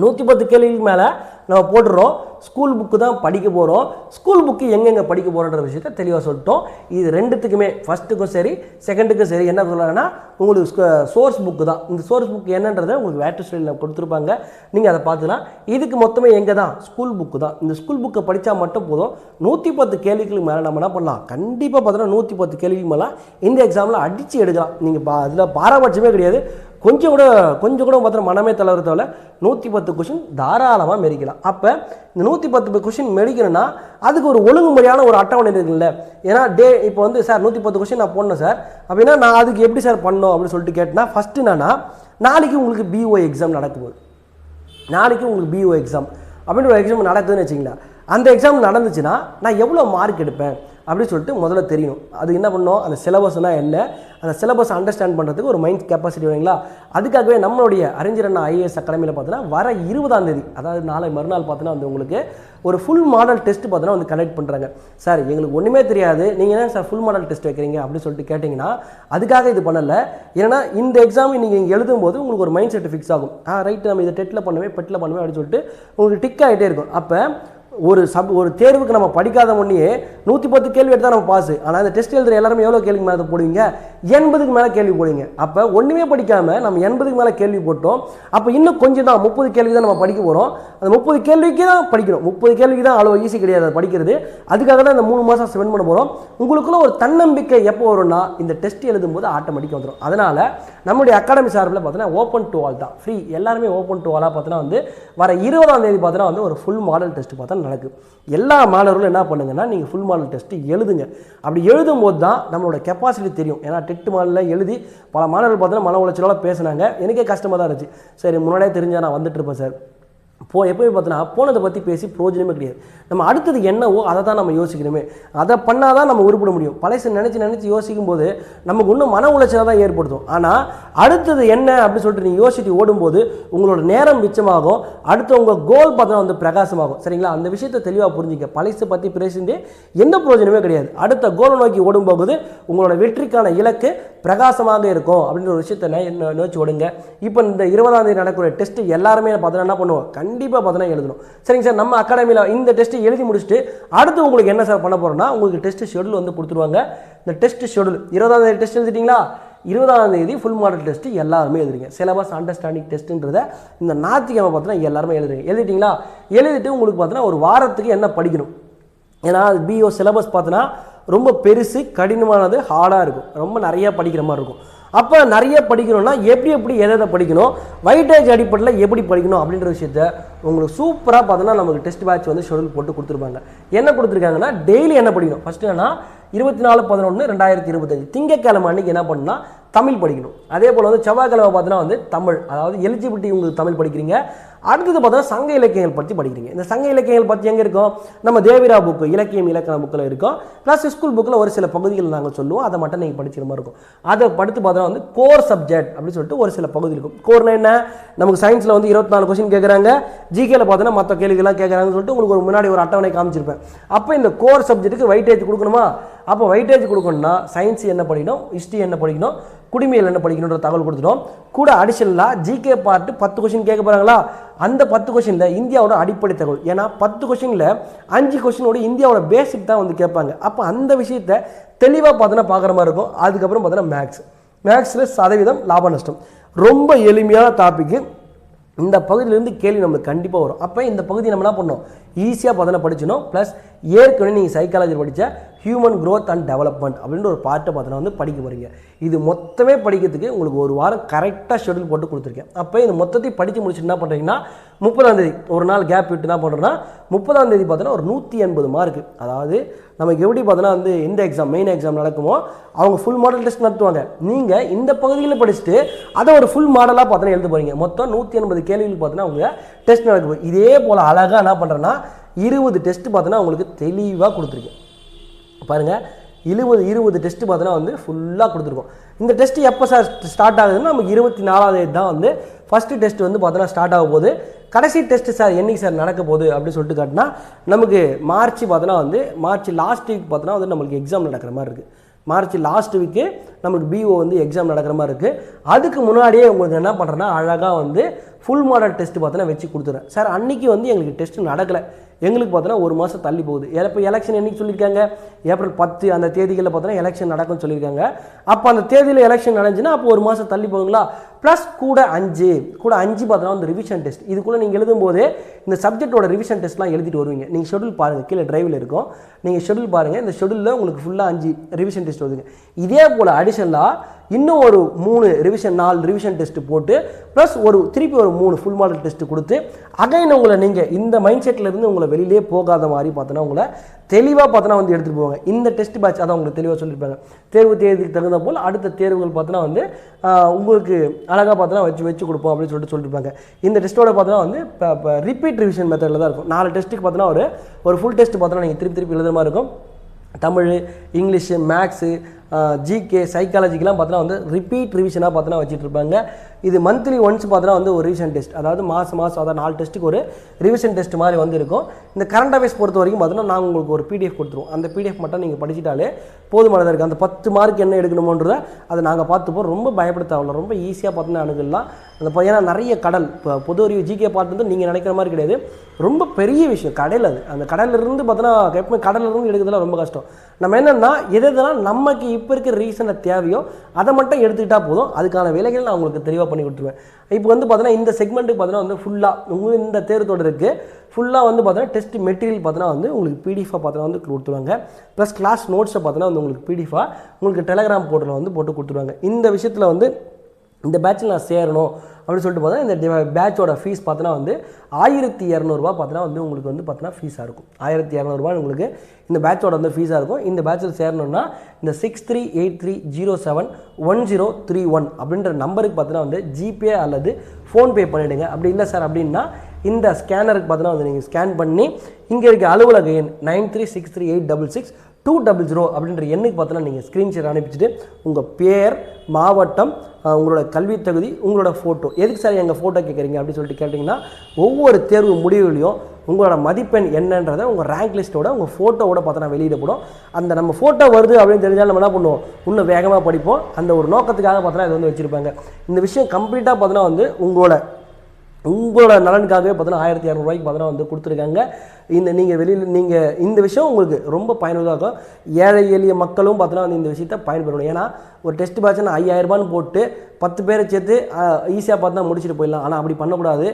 Speaker 1: நூற்றி பத்து கேள்விக்கு மேலே நம்ம போட்டுறோம். ஸ்கூல் புக்கு தான் படிக்க போகிறோம் ஸ்கூல் புக்கு எங்கெங்கே படிக்க போகிறோன்ற விஷயத்த தெளிவாக சொல்லிட்டோம். இது ரெண்டுத்துக்குமே ஃபஸ்ட்டுக்கும் சரி செகண்டுக்கும் சரி என்ன சொல்லலாம்னா உங்களுக்கு சோர்ஸ் புக்கு தான். இந்த சோர்ஸ் புக் என்னன்றதை உங்களுக்கு வேட்டு ஸ்டைலில் கொடுத்துருப்பாங்க. நீங்கள் அதை பார்த்துக்கலாம். இதுக்கு மொத்தமே எங்கே தான்? ஸ்கூல் புக்கு தான். இந்த ஸ்கூல் புக்கை படித்தா மட்டும் போதும். நூற்றி பத்து கேள்விகளுக்கு மேலே நம்ம என்ன பண்ணலாம்? கண்டிப்பாக பார்த்தோன்னா நூற்றி பத்து கேள்விக்கு மேலே இந்த எக்ஸாமில் அடித்து எடுக்கலாம். நீங்கள் பா அதில் பாரபட்சமே கிடையாது. கொஞ்சம் கூட கொஞ்சம் கூட மாத்திரம் மனமே தளர்த்தவல நூற்றி பத்து கொஷின் தாராளமாக மெரிக்கலாம். அப்போ இந்த நூற்றி பத்து கொஷின் மெடிக்கணும்னா அதுக்கு ஒரு ஒழுங்குமுறையான ஒரு அட்டவணை இருக்குல்ல. ஏன்னா டே இப்போ வந்து சார் நூற்றி பத்து கொஷின் நான் போடணும் சார். அப்படின்னா நான் அதுக்கு எப்படி சார் பண்ணணும் அப்படின்னு சொல்லிட்டு கேட்டேன்னா ஃபஸ்ட்டு என்னன்னா நாளைக்கு உங்களுக்கு பிஓ எக்ஸாம் நடக்குது. நாளைக்கு உங்களுக்கு பிஓ எக்ஸாம் அப்படின்னு ஒரு எக்ஸாம் நடக்குதுன்னு வச்சிங்களா அந்த எக்ஸாம் நடந்துச்சுன்னா நான் எவ்வளோ மார்க் எடுப்பேன்? அப்படின்னு சொல்லிட்டு முதல்ல தெரியணும். அது என்ன பண்ணும்? அந்த சிலபஸ்னா என்ன? அந்த சிலபஸ் அண்டர்ஸ்டாண்ட் பண்ணுறதுக்கு ஒரு மைண்ட் கெப்பாசிட்டி வேணுங்களா அதுக்காகவே நம்மளுடைய அறிஞர் அண்ணா ஐஏஎஸ் அகாடமியில் பார்த்தீங்கன்னா வர இருபதாம் தேதி அதாவது நாளை மறுநாள் பார்த்தீங்கன்னா வந்து உங்களுக்கு ஒரு ஃபுல் மாடல் டெஸ்ட் பார்த்தீங்கன்னா வந்து கனெக்ட் பண்ணுறாங்க சார் எங்களுக்கு ஒன்றுமே தெரியாது. நீங்கள் என்ன சார் ஃபுல் மாடல் டெஸ்ட் வைக்கிறீங்க? அப்படின்னு சொல்லிட்டு கேட்டிங்கன்னா அதுக்காக இது பண்ணலை. ஏன்னா இந்த எக்ஸாம் நீங்கள் எழுதும் போது உங்களுக்கு ஒரு மைண்ட் செட் ஃபிக்ஸ் ஆகும். ஆ ரைட்டு நம்ம இதை டெட்டில் பண்ணுவேன் பெட்டில் பண்ணுவேன் அப்படின்னு சொல்லிட்டு உங்களுக்கு டிக் ஆகிட்டே இருக்கும். அப்போ ஒரு சப் ஒரு தேர்வுக்கு நம்ம படிக்காத முன்னே நூற்றி பத்து கேள்வி எடுத்தால் நம்ம பாஸ் ஆனால் அந்த டெஸ்ட் எழுதுற எல்லாருமே எவ்வளோ கேள்வி மேலே போடுவீங்க? எண்பதுக்கு மேலே கேள்வி போடுவீங்க. அப்போ ஒன்றுமே படிக்காமல் நம்ம எண்பதுக்கு மேலே கேள்வி போட்டோம். அப்போ இன்னும் கொஞ்சம் தான் முப்பது கேள்வி தான் நம்ம படிக்க போகிறோம் அந்த முப்பது கேள்விக்கு தான் படிக்கிறோம். முப்பது கேள்விக்கு தான் அவ்வளோ ஈஸி கிடையாது படிக்கிறது. அதுக்காக தான் இந்த மூணு மாதம் ஸ்பெண்ட் பண்ண போகிறோம் உங்களுக்குள்ள ஒரு தன்னம்பிக்கை எப்போ வரும்னா இந்த டெஸ்ட் எழுதும்போது ஆட்டோமேட்டிக்காக வந்துடும் அதனால் நம்முடைய அகாடமி சார்பில் பார்த்தீங்கன்னா ஓப்பன் டு ஆல் தான். ஃப்ரீ எல்லாருமே ஓப்பன் டு ஆலாக பார்த்தீங்கன்னா வந்து வர இருபதாம் தேதி பார்த்தீங்கன்னா வந்து ஒரு ஃபுல் மாடல் டெஸ்ட் பார்த்தா கணக்கு எல்லா மாணவர்களும் என்ன பண்ணுங்கன்னா நீங்கள் ஃபுல் மாடல் டெஸ்ட்டு எழுதுங்க. அப்படி எழுதும் போது தான் நம்மளோட கெப்பாசிட்டி தெரியும். ஏன்னா டெட் மாடலில் எழுதி பல மாணவர்கள் பார்த்தீங்கன்னா மன உளைச்சலோட பேசுனாங்க. எனக்கே கஷ்டமாக தான் இருந்துச்சு. சரி முன்னாடியே தெரிஞ்சால் நான் வந்துட்டு இருப்பேன் சார். போ எப்போயும் பார்த்தோன்னா போனதை பற்றி பேசி பிரோஜனமே கிடையாது. நம்ம அடுத்தது என்னவோ அதை தான் நம்ம யோசிக்கணுமே. அதை பண்ணால் தான் நம்ம உருப்பிட முடியும். பழசு நினச்சி நினச்சி யோசிக்கும் போது நமக்கு இன்னும் மன உளைச்சலை தான் ஏற்படுத்தும். ஆனால் அடுத்தது என்ன அப்படின்னு சொல்லிட்டு நீங்கள் யோசிச்சு ஓடும்போது உங்களோட நேரம் மிச்சமாகும். அடுத்து உங்கள் கோல் பார்த்தா வந்து பிரகாசமாகும். சரிங்களா? அந்த விஷயத்தை தெளிவாக புரிஞ்சுக்க. பழசு பற்றி பேசிட்டு எந்த பிரயோஜனமே கிடையாது. அடுத்த கோலை நோக்கி ஓடும்போது உங்களோட வெற்றிக்கான இலக்கு பிரகாசமாக இருக்கும் அப்படின்ற ஒரு விஷயத்தை என்ன நோ- விடுங்க இப்போ இந்த இருபதாம் தேதி நடக்கிற டெஸ்ட் எல்லாருமே பார்த்தோன்னா என்ன பண்ணுவோம்? கண்டிப்பாக பார்த்தோன்னா எழுதணும். சரிங்க சார் நம்ம அகாடமியில் இந்த டெஸ்ட்டு எழுதி முடிச்சுட்டு அடுத்து உங்களுக்கு என்ன சார் பண்ண போகிறோம்னா உங்களுக்கு டெஸ்ட் ஷெடியூல் வந்து கொடுத்துருவாங்க. இந்த டெஸ்ட் ஷெடியூல் இருபதாம் தேதி டெஸ்ட் எழுதிட்டீங்களா? இருபதாம் தேதி ஃபுல் மாடல் டெஸ்ட்டு எல்லாருமே எழுதுறீங்க. சிலபஸ் அண்டர்ஸ்டாண்டிங் டெஸ்ட்டுன்றத இந்த ஞாயிற்றுக்கிழமை பார்த்தீங்கன்னா எல்லாருமே எழுதுறீங்க. எழுதிட்டீங்களா? எழுதிட்டு உங்களுக்கு பார்த்தீங்கன்னா ஒரு வாரத்துக்கு என்ன படிக்கணும்? ஏன்னா பிஓ சிலபஸ் பார்த்தோன்னா ரொம்ப பெருசு கடினமானது ஹார்டாக இருக்கும். ரொம்ப நிறையா படிக்கிற மாதிரி இருக்கும். அப்போ நிறைய படிக்கணும்னா எப்படி எப்படி எதை எதை படிக்கணும்? வைட்டேஜ் அடிப்படையில் எப்படி படிக்கணும் அப்படின்ற விஷயத்த உங்களுக்கு சூப்பராக பார்த்தோன்னா நமக்கு டெஸ்ட் பேட்ச் வந்து ஷெடியூல் போட்டு கொடுத்துருப்பாங்க. என்ன கொடுத்துருக்காங்கன்னா டெய்லி என்ன படிக்கணும்? ஃபஸ்ட்டு என்னன்னா இருபத்தி நாலு பதினொன்று ரெண்டாயிரத்தி இருபத்தஞ்சு. திங்கட்கிழமை அன்னைக்கு என்ன பண்ணுன்னா தமிழ் படிக்கணும். அதே போல் வந்து செவ்வாய்க்கிழமை பார்த்தோன்னா வந்து தமிழ். அதாவது எலிஜிபிலிட்டி உங்களுக்கு தமிழ் படிக்கிறீங்க. அடுத்தது பார்த்தோன்னா சங்க இலக்கியங்கள் பற்றி படிக்கிறீங்க. இந்த சங்க இலக்கியங்கள் பற்றி எங்கே இருக்கும்? நம்ம தேவிரா புக்கு இலக்கியம் இலக்கண புக்கில் இருக்கும். ப்ளஸ் ஸ்கூல் புக்கில் ஒரு சில பகுதிகள் நாங்கள் சொல்லுவோம். அதை மட்டும் நீங்கள் படிக்கிற மாதிரி இருக்கும். அதை படுத்து பார்த்தோன்னா வந்து கோர் சப்ஜெக்ட் அப்படின்னு சொல்லிட்டு ஒரு சில பகுதி இருக்கும். கோர்னா என்ன? நமக்கு சயின்ஸில் வந்து இருபத்தி நாலு கொஸ்டின் கேட்குறாங்க ஜிகேல பார்த்தோன்னா மற்ற கேள்விகள்லாம் கேட்குறாங்கன்னு சொல்லிட்டு உங்களுக்கு ஒரு முன்னாடி ஒரு அட்டவணை காமிச்சிருப்பேன். அப்போ இந்த கோர் சப்ஜெக்ட்டுக்கு வெயிட்டேஜ் கொடுக்கணுமா? அப்போ வெயிட்டேஜ் கொடுக்கணும்னா சயின்ஸ் என்ன படிக்கணும்? ஹிஸ்ட்ரி என்ன படிக்கணும்? குடிமையில் என்ன படிக்கணுன்ற தகவல் கொடுத்துட்டோம். கூட அடிஷனலாக ஜிகே பார்ட்டு பத்து கொஷின் கேட்க போகிறாங்களா அந்த பத்து கொஸ்டினில் இந்தியாவோட அடிப்படை தகவல். ஏன்னா பத்து கொஸ்டினில் அஞ்சு கொஸ்டினோட இந்தியாவோட பேசிக் தான் வந்து கேட்பாங்க. அப்போ அந்த விஷயத்த தெளிவாக பார்த்தோன்னா பார்க்குற மாதிரி இருக்கும். அதுக்கப்புறம் பார்த்தோன்னா மேக்ஸ் மேக்ஸில் சதவீதம் லாப நஷ்டம். ரொம்ப எளிமையான டாப்பிக்கு இந்த பகுதியிலேருந்து கேள்வி நம்மளுக்கு கண்டிப்பாக வரும். அப்போ இந்த பகுதி நம்ம என்ன பண்ணோம் ஈஸியாக பார்த்தோன்னா படிச்சிடணும். ப்ளஸ் ஏற்கனவே நீங்கள் சைக்காலஜி படித்த ஹியூமன் க்ரோத் அண்ட் டெவலப்மெண்ட் அப்படின்ற ஒரு பார்ட்டை பார்த்தோன்னா வந்து படிக்க போகிறீங்க இது மொத்தமே படிக்கிறதுக்கு உங்களுக்கு ஒரு வாரம் கரெக்டாக ஷெடியூல் போட்டு கொடுத்துருக்கேன். அப்போ இந்த மொத்தத்தையும் படித்து முடிச்சுட்டு என்ன பண்ணுறீங்கன்னா முப்பதாம் தேதி ஒரு நாள் கேப் விட்டு என்ன பண்ணுறோன்னா முப்பதாம் தேதி பார்த்தோன்னா ஒரு நூற்றி எண்பது மார்க்கு அதாவது நமக்கு எப்படி பார்த்தோன்னா வந்து எந்த எக்ஸாம் மெயின் எக்ஸாம் நடக்குமோ அவங்க ஃபுல் மாடல் டெஸ்ட் நடத்துவாங்க. நீங்கள் இந்த பகுதியில் படிச்சுட்டு அதை ஒரு ஃபுல் மாடலாக பார்த்தோன்னா எழுத போகிறீங்க மொத்தம் நூற்றி எண்பது கேள்விகள் பார்த்தோன்னா அவங்க டெஸ்ட் நடக்கும் இதே போல் அழகாக என்ன பண்ணுறேன்னா இருபது டெஸ்ட் பார்த்தோன்னா உங்களுக்கு தெளிவாக கொடுத்துருக்கேன். பாருங்கள் இருபது இருபது டெஸ்ட் பார்த்தோன்னா வந்து ஃபுல்லாக கொடுத்துருக்கோம். இந்த டெஸ்ட் எப்போ சார் ஸ்டார்ட் ஆகுதுன்னா நமக்கு இருபத்தி நாலாவது தான் வந்து ஃபஸ்ட்டு டெஸ்ட் வந்து பார்த்தோன்னா ஸ்டார்ட் ஆக போகுது. கடைசி டெஸ்ட் சார் என்னைக்கு சார் நடக்க போகுது அப்படின்னு சொல்லிட்டு காட்டினா நமக்கு மார்ச் பார்த்தோன்னா வந்து மார்ச் லாஸ்ட் வீக் பார்த்தோன்னா வந்து நம்மளுக்கு எக்ஸாம் நடக்கிற மாதிரி இருக்குது மார்ச் லாஸ்ட் வீக்கு நமக்கு பிஓ வந்து எக்ஸாம் நடக்கிற மாதிரி இருக்குது அதுக்கு முன்னாடியே உங்களுக்கு என்ன பண்ணுறேன்னா அழகாக வந்து ஃபுல் மாடல் டெஸ்ட் பார்த்தோன்னா வச்சு கொடுத்துறேன். சார் அன்னைக்கு வந்து எங்களுக்கு டெஸ்ட் நடக்கலை. எங்களுக்கு பார்த்தோன்னா ஒரு மாதம் தள்ளி போகுது. இப்போ எலெக்ஷன் என்னைக்கு சொல்லியிருக்காங்க? ஏப்ரல் பத்து அந்த தேதிகளில் பார்த்தோன்னா எலெக்ஷன் நடக்கும்னு சொல்லியிருக்காங்க. அப்போ அந்த தேதியில் எலெக்ஷன் நடந்துச்சுன்னா அப்போ ஒரு மாதம் தள்ளி போகுங்களா? ப்ளஸ் கூட அஞ்சு. கூட அஞ்சு பார்த்தோன்னா வந்து ரிவிஷன் டெஸ்ட் இதுக்குள்ளே நீங்கள் எழுதும்போது இந்த சப்ஜெக்டோட ரிவிஷன் டெஸ்ட்லாம் எழுதிட்டு வருவீங்க. நீங்கள் ஷெடியூல் பாருங்கள் கீழே டிரைவில் இருக்கும். நீங்கள் ஷெடியூல் பாருங்கள் இந்த ஷெடியூலில் உங்களுக்கு ஃபுல்லாக அஞ்சு ரிவிஷன் டெஸ்ட் வருதுங்க. இதே போல் அடிஷனலாக இன்னும் ஒரு மூணு ரிவிஷன் நாலு ரிவிஷன் டெஸ்ட் போட்டு ப்ளஸ் ஒரு திருப்பி ஒரு மூணு ஃபுல் மாடல் டெஸ்ட் கொடுத்து அகைன் உங்களை நீங்கள் இந்த மைண்ட் செட்டில் இருந்து உங்களை வெளியிலே போகாத மாதிரி பார்த்தோன்னா உங்களை தெளிவாக பார்த்தோன்னா வந்து எடுத்துகிட்டு போவாங்க. இந்த டெஸ்ட் பேட்ச் அதான் உங்களுக்கு தெளிவாக சொல்லியிருப்பாங்க தேர்வு தேதிக்கு தகுந்த போல் அடுத்த தேர்வுகள் பார்த்தோன்னா வந்து உங்களுக்கு அழகாக பார்த்தோன்னா வச்சு வச்சு கொடுப்போம் அப்படின்னு சொல்லிட்டு சொல்லியிருப்பாங்க இந்த டெஸ்ட்டோட பார்த்தோன்னா வந்து இப்போ ரிப்பீட் ரிவிஷன் மெத்தடில் தான் இருக்கும். நாலு டெஸ்ட்டுக்கு பார்த்தோன்னா ஒரு ஒரு ஃபுல் டெஸ்ட் பார்த்தோன்னா நீங்கள் திருப்பி திருப்பி எழுதுற மாதிரி இருக்கும். தமிழ் இங்கிலீஷு மேக்ஸு ஜிகே சைக்காலஜிக்கெலாம் பார்த்தோன்னா வந்து ரிப்பீட் ரிவிஷனாக பார்த்தோன்னா வச்சுட்ருப்பாங்க. இது மந்த்லி ஒன்ஸ் பார்த்தோன்னா வந்து ஒரு ரிவிஷன் டெஸ்ட் அதாவது மாதம் மாதம் அதாவது நாலு டெஸ்ட்டுக்கு ஒரு ரிவிஷன் டெஸ்ட் மாதிரி வந்து இருக்கும் இந்த கரண்ட் அஃபேர்ஸ் பொறுத்த வரைக்கும் பார்த்தோன்னா நாங்கள் உங்களுக்கு ஒரு பிடிஎஃப் கொடுத்துருவோம். அந்த பிடிஎஃப் மட்டும் நீங்கள் படிச்சிட்டாலே போதுமானதாக இருக்குது அந்த பத்து மார்க் என்ன எடுக்கணுமோன்றத அதை நாங்கள் பார்த்துப்போம். ரொம்ப பயப்பட தேவையில்ல ரொம்ப ஈஸியாக பார்த்தோன்னா அணுகலாம். அந்த ஏன்னா நிறைய கடல் இப்போ பொது அறிவு ஜிகே பார்ட் வந்து நீங்கள் நினைக்கிற மாதிரி கிடையாது. ரொம்ப பெரிய விஷயம். கடல் அது. அந்த கடலிருந்து இருந்து பார்த்தோன்னா எப்பவுமே கடலிருந்து இருந்து எடுக்கிறதுலாம் ரொம்ப கஷ்டம். நம்ம என்னென்னா எது எதெல்லாம் நமக்கு இப்போ இருக்கிற ரீசனை தேவையோ அதை மட்டும் எடுத்துக்கிட்டால் போதும். அதுக்கான விலைகள் நான் உங்களுக்கு தெளிவாக பண்ணி கொடுத்துருவேன். இப்போ வந்து பார்த்தோன்னா இந்த செக்மெண்ட்டுக்கு பார்த்தோன்னா வந்து ஃபுல்லாக உங்களுக்கு இந்த தேர்வு இருக்குது ஃபுல்லாக வந்து பார்த்தீங்கன்னா டெஸ்ட் மெட்டீரியல் பார்த்தோன்னா வந்து உங்களுக்கு பிடிஎஃபாக பார்த்தீங்கன்னா வந்து கொடுத்துருவாங்க. ப்ளஸ் கிளாஸ் நோட்ஸை பார்த்தோன்னா வந்து உங்களுக்கு பிடிஎஃபாக உங்களுக்கு டெலகிராம் போர்ட்டலில் வந்து போட்டு கொடுத்துருவாங்க. இந்த விஷயத்தில் வந்து இந்த பேட்சில் நான் சேரணும் அப்படின்னு சொல்லிட்டு பார்த்தா இந்த பேட்சோட ஃபீஸ் பார்த்தோன்னா வந்து ஆயிரத்தி இரநூறுபா பார்த்தோன்னா வந்து உங்களுக்கு வந்து பார்த்தோன்னா ஃபீஸாக இருக்கும். ஆயிரத்தி இரநூறுபா உங்களுக்கு இந்த பேட்சோட வந்து ஃபீஸாக இருக்கும். இந்த பேட்சில் சேரணும்னா இந்த six three eight three zero seven one zero three one அப்படின்ற நம்பருக்கு பார்த்தோன்னா வந்து ஜிபே அல்லது ஃபோன்பே பண்ணிவிடுங்க அப்படி இல்லை சார் அப்படின்னா இந்த ஸ்கேனருக்கு பார்த்தோன்னா வந்து நீங்கள் ஸ்கேன் பண்ணி இங்கே இருக்க அலுவலக எண் nine three six three eight double six two double zero அப்படின்ற எண்ணுக்கு பார்த்தோன்னா நீங்கள் ஸ்க்ரீன்ஷாட் அனுப்பிச்சிட்டு உங்கள் பேர் மாவட்டம் உங்களோட கல்வித் தகுதி உங்களோட ஃபோட்டோ எதுக்கு சார் எங்கள் ஃபோட்டோ கேட்குறீங்க அப்படின்னு சொல்லிட்டு கேட்டிங்கன்னா ஒவ்வொரு தேர்வு முடிவுலையும் உங்களோட மதிப்பெண் என்னன்றதை உங்கள் ரேங்க் லிஸ்ட்டோட உங்கள் ஃபோட்டோவோட பார்த்தோன்னா வெளியிடப்படும். அந்த நம்ம ஃபோட்டோ வருது அப்படின்னு தெரிஞ்சால் நம்ம என்ன பண்ணுவோம்? இன்னும் வேகமாக படிப்போம். அந்த ஒரு நோக்கத்துக்காக பார்த்தோன்னா இது வந்து வச்சுருப்பாங்க. இந்த விஷயம் கம்ப்ளீட்டாக பார்த்தோன்னா வந்து உங்களோட உங்களோட நலனுக்காகவே பார்த்தோன்னா ஆயிரத்தி இரநூறுவாய்க்கு பார்த்தோன்னா வந்து கொடுத்துருக்காங்க. இந்த நீங்கள் வெளியில் நீங்கள் இந்த விஷயம் உங்களுக்கு ரொம்ப பயனுள்ளதாக இருக்கும். ஏழை எளிய மக்களும் பார்த்தோன்னா வந்து இந்த விஷயத்தை பயன்பெறணும். ஏன்னா ஒரு டெஸ்ட் பேட்ச்னா ஐயாயிரரூபான்னு போட்டு பத்து பேரை சேர்த்து ஈஸியாக பார்த்தா முடிச்சுட்டு போயிடலாம். ஆனால் அப்படி பண்ணக்கூடாது.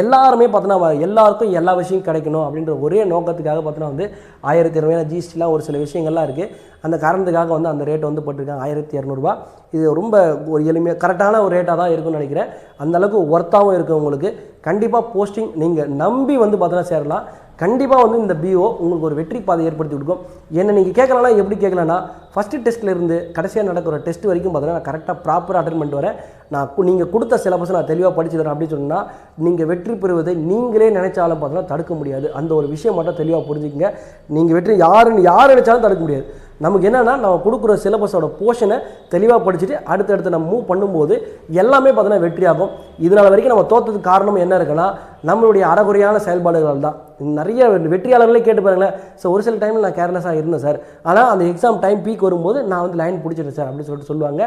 Speaker 1: எல்லாருமே பார்த்தோன்னா எல்லாருக்கும் எல்லா விஷயம் கிடைக்கணும் அப்படின்ற ஒரே நோக்கத்துக்காக பார்த்தோன்னா வந்து ஆயிரத்தி இரநூறுவா ஜிஎஸ்டிலாம் ஒரு சில விஷயங்கள்லாம் இருக்குது அந்த காரணத்துக்காக வந்து அந்த ரேட் வந்து போட்டிருக்காங்க. ஆயிரத்தி இரநூறுபா இது ரொம்ப ஒரு எளிமையாக கரெக்டான ஒரு ரேட்டாக தான் இருக்கும்னு நினைக்கிறேன். அந்த அளவுக்கு ஒர்த்தாகவும் இருக்குது உங்களுக்கு. கண்டிப்பாக போஸ்டிங் நீங்கள் நம்பி வந்து பார்த்தோன்னா சேரலாம். கண்டிப்பாக வந்து இந்த பிஓ உங்களுக்கு ஒரு வெற்றி பாதை ஏற்படுத்தி கொடுக்கும். என்ன நீங்கள் கேட்கலன்னா எப்படி கேட்கலன்னா ஃபஸ்ட்டு டெஸ்ட்லேருந்து கடைசியாக நடக்கிற டெஸ்ட் வரைக்கும் பார்த்தீங்கன்னா நான் கரெக்டாக ப்ராப்பராக அட்டன் பண்ணிட்டு வரேன். நான் நீங்கள் கொடுத்த சிலபஸ் நான் தெளிவாக படிச்சு தரேன் அப்படின்னு சொன்னால் நீங்கள் வெற்றி பெறுவதை நீங்களே நினைச்சாலும் பார்த்தீங்கன்னா தடுக்க முடியாது. அந்த ஒரு விஷயம் மட்டும் தெளிவாக புரிஞ்சுக்கங்க. நீங்கள் வெற்றி யாருன்னு யார் நினைச்சாலும் தடுக்க முடியாது. நமக்கு என்னென்னா நம்ம கொடுக்குற சிலபஸோட போர்ஷனை தெளிவாக படிச்சுட்டு அடுத்தடுத்து நம்ம மூவ் பண்ணும்போது எல்லாமே பார்த்தீங்கன்னா வெற்றியாகும். இதனால் வரைக்கும் நம்ம தோத்ததுக்கு காரணம் என்ன இருக்குன்னா நம்மளுடைய அறகுறையான செயல்பாடுகள் தான். நிறைய வெற்றியாளர்களே கேட்டு பாருங்களேன். ஸோ ஒரு சில டைமில் நான் கேர்லெஸ்ஸாக இருந்தேன் சார் ஆனால் அந்த எக்ஸாம் டைம் பீக் வரும்போது நான் வந்து லைன் பிடிச்சிட்டேன் சார் அப்படின்னு சொல்லிட்டு சொல்லுவாங்க.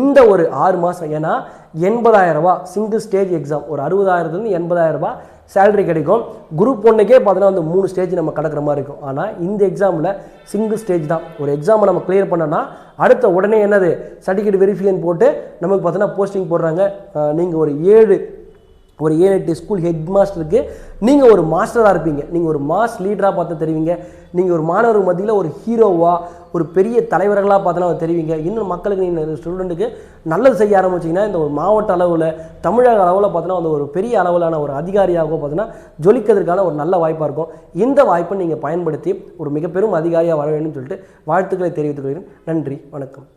Speaker 1: இந்த ஒரு ஆறு மாதம் ஏன்னா எண்பதாயிரம் சிங்கிள் ஸ்டேஜ் எக்ஸாம் ஒரு அறுபதாயிரத்துலேருந்து எண்பதாயிரம் ரூபா சேலரி கிடைக்கும். குரூப் ஒன்றுக்கே பார்த்தீங்கன்னா வந்து மூணு ஸ்டேஜ் நம்ம கடக்கிற மாதிரி இருக்கும். ஆனால் இந்த எக்ஸாமில் சிங்கிள் ஸ்டேஜ் தான். ஒரு எக்ஸாமை நம்ம கிளியர் பண்ணோன்னா அடுத்த உடனே என்னது? சர்டிஃபிகேட் வெரிஃபிகேஷன் போட்டு நமக்கு பார்த்தீங்கன்னா போஸ்டிங் போடுறாங்க. நீங்கள் ஒரு ஏழு ஒரு ஏழு எட்டு ஸ்கூல் ஹெட் மாஸ்டருக்கு நீங்கள் ஒரு மாஸ்டராக இருப்பீங்க. நீங்கள் ஒரு மாஸ் லீடராக பார்த்து தெரிவிங்க. நீங்கள் ஒரு மாணவர் மத்தியில் ஒரு ஹீரோவாக ஒரு பெரிய தலைவர்களாக பார்த்தோன்னா தெரிவிங்க. இன்னும் மக்களுக்கு நீங்கள் ஸ்டூடெண்ட்டுக்கு நல்லது செய்ய ஆரம்பிச்சிங்கன்னா இந்த ஒரு மாவட்ட அளவில் தமிழக அளவில் பார்த்தோன்னா அந்த ஒரு பெரிய அளவிலான ஒரு அதிகாரியாகவோ பார்த்தீங்கன்னா ஜொலிக்கிறதுக்கான ஒரு நல்ல வாய்ப்பாக இருக்கும். இந்த வாய்ப்பை நீங்கள் பயன்படுத்தி ஒரு மிகப்பெரும் அதிகாரியாக வர வேண்டும் சொல்லிட்டு வாழ்த்துக்களை தெரிவித்துக் கொள்கிறேன். நன்றி வணக்கம்.